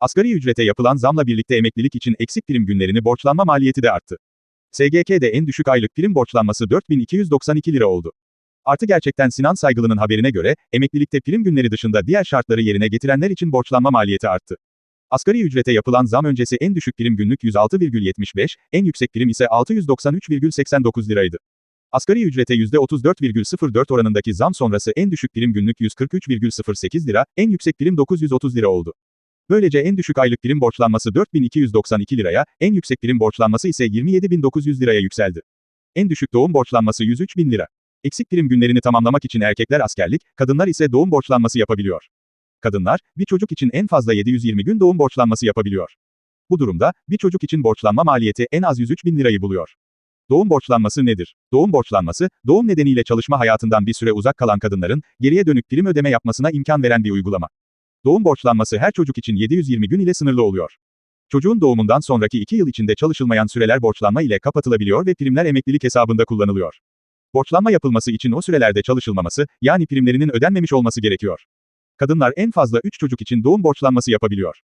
Asgari ücrete yapılan zamla birlikte emeklilik için eksik prim günlerini borçlanma maliyeti de arttı. SGK'de en düşük aylık prim borçlanması 4292 lira oldu. Artı gerçekten Sinan Saygılı'nın haberine göre, emeklilikte prim günleri dışında diğer şartları yerine getirenler için borçlanma maliyeti arttı. Asgari ücrete yapılan zam öncesi en düşük prim günlük 106,75, en yüksek prim ise 693,89 liraydı. Asgari ücrete %34,04 oranındaki zam sonrası en düşük prim günlük 143,08 lira, en yüksek prim 930 lira oldu. Böylece en düşük aylık prim borçlanması 4292 liraya, en yüksek prim borçlanması ise 27900 liraya yükseldi. En düşük doğum borçlanması 103 bin lira. Eksik prim günlerini tamamlamak için erkekler askerlik, kadınlar ise doğum borçlanması yapabiliyor. Kadınlar, bir çocuk için en fazla 720 gün doğum borçlanması yapabiliyor. Bu durumda, bir çocuk için borçlanma maliyeti en az 103 bin lirayı buluyor. Doğum borçlanması nedir? Doğum borçlanması, doğum nedeniyle çalışma hayatından bir süre uzak kalan kadınların, geriye dönük prim ödeme yapmasına imkan veren bir uygulama. Doğum borçlanması her çocuk için 720 gün ile sınırlı oluyor. Çocuğun doğumundan sonraki 2 yıl içinde çalışılmayan süreler borçlanma ile kapatılabiliyor ve primler emeklilik hesabında kullanılıyor. Borçlanma yapılması için o sürelerde çalışılmaması, yani primlerinin ödenmemiş olması gerekiyor. Kadınlar en fazla 3 çocuk için doğum borçlanması yapabiliyor.